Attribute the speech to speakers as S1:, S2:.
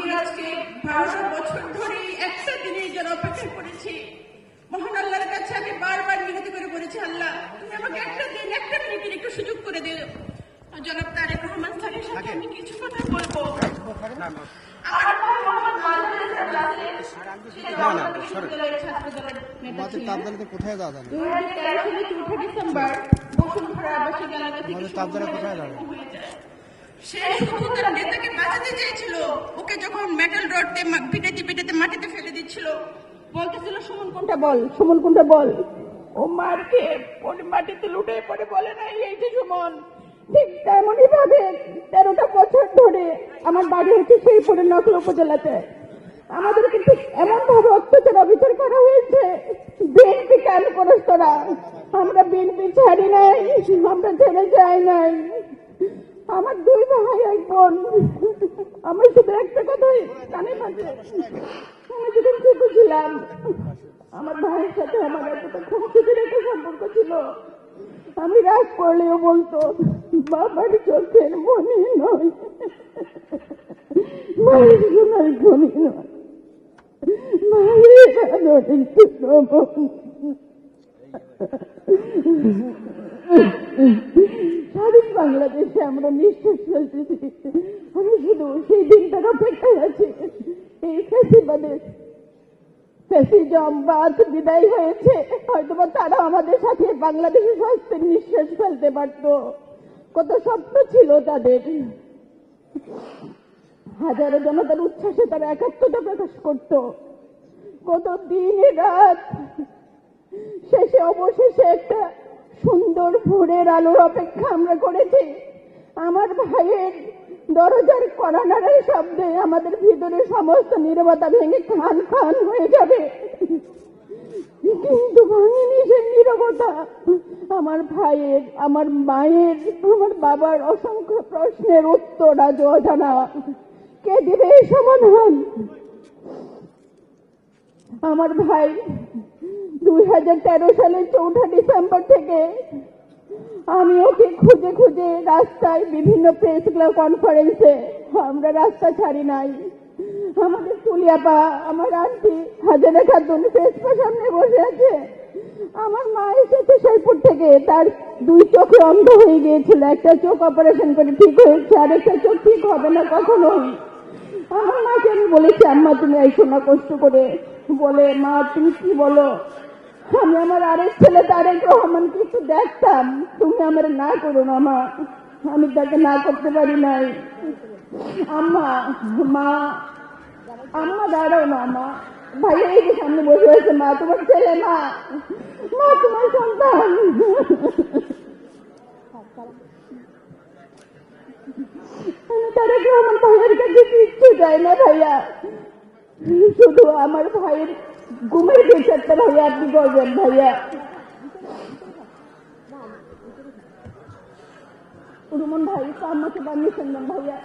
S1: আমি আজকে বারোটা বছর ধরে একটা দিনের জন্য অপেক্ষা করেছি। মহান আল্লাহর কাছে আমি বারবার মিনতি করে বলেছি আল্লাহ তুমি আমাকে একটা দিন একটা মিনিটের একটু সুযোগ করে দিও। জনাব তারেক রহমান স্যারের সাথে আমি কিছু কথা বলব।
S2: কোথায়
S1: সালে চৌঠা ডিসেম্বর বসুন্ধরা আবাসিক এলাকা থেকে
S2: কোথায় যাবে?
S1: সে শুধু তার নেতাকে বাঁচাতে চেয়েছিল। ওকে যখন মেটাল রড দিয়ে মা- পিটাতে পিটাতে মাটিতে ফেলে দিচ্ছিল। বলতেছিল, সুমন, কোনটা বল? সুমন, কোনটা বল? ও মারকে পরে মাটিতে লুটে পড়ে বলে না এই যে সুমন, ঠিক তেমনই ভাবে তেরোটা বছর ধরে আমার বাড়ি হচ্ছে সেই পরে নকল উপজেলাতে। আমাদের কিন্তু এমন ভাবে অত্যাচার অবিচার করা হয়েছে, বিএনপি কেন করিস আমরা বিএনপি ছাড়ি নাই, আমরা ছেড়ে যাই নাই। আমার দুই ভাই, এক বোন। আমার শুধু একটা কথাই কানে মাঝে আমি যখন ছোট ছিলাম, আমার ভাইয়ের সাথে আমার একটা খুব একটা সম্পর্ক ছিল। আমি রাগ করলেও বলতো, বাবার চোখের মনে নয়, মায়ের সোনার খনি নয়, মায়ের। স্বাধীন বাংলাদেশে আমরা নিঃশ্বাস ফেলতেছি আমি শুধু সেই দিনটার অপেক্ষায় আছি। এই ফেসিবাদের ফেসিজম বাদ বিদায় হয়েছে। হয়তোবা তারা আমাদের সাথে বাংলাদেশের স্বাস্থ্যের নিঃশ্বাস ফেলতে পারত। কত স্বপ্ন ছিল তাদের। হাজারো জনতার উচ্ছ্বাসে তারা একাত্মতা প্রকাশ করত। কত দিন রাত? শেষে অবশেষে একটা সুন্দর ভোরের আলোর অপেক্ষা আমরা করেছি। আমার ভাইয়ের দরজার করানারের শব্দে আমাদের ভিতরে সমস্ত নীরবতা ভেঙে খান খান হয়ে যাবে। কিন্তু ভাঙেনি সেই নীরবতা। আমার ভাইয়ের, আমার মায়ের, আমার বাবার অসংখ্য প্রশ্নের উত্তর আজ অজানা। কে দিবে সমাধান? আমার ভাই দুই হাজার তেরো সালের চৌঠা ডিসেম্বর থেকে আমি ওকে খুঁজে খুঁজে রাস্তায় বিভিন্ন প্রেস ক্লাব কনফারেন্সে আমরা রাস্তা ছাড়ি নাই। আমাদের তুলিয়াপা আমার আন্টি হাজারে খাতুন ফেসপা সামনে বসে আছে। আমার মা এসেছে শেরপুর থেকে। তার দুই চোখে অন্ধ হয়ে গিয়েছিল। একটা চোখ অপারেশন করে ঠিক হয়েছে, আর একটা চোখ ঠিক হবে না কখনোই। আমার মাকে আমি বলেছি, আম্মা, তুমি আইসো না কষ্ট করে বলে, মা, তুমি কি বলো? আমি আমার আরেক ছেলে, তারেক রহমানকে একটু দেখতাম। তুমি আমার না করো না, মা। আমি তাকে না করতে পারি নাই। আম্মা, মা, আম্মা, দাঁড়াও না, মা। ভাই, এই যে সামনে বসে আছে মা, তোমার ছেলে, মা। মা, তোমার সন্তান। আমি তারেক রহমান ভাইয়ের কাছে কিচ্ছু চাই না, ভাইয়া। শুধু আমার ভাইয়ের ঘুমের বিচারটা ভাইয়া আপনি করবেন ভাইয়া। রুমন ভাই তো আমাকে বানিয়েছেন দেন ভাইয়া।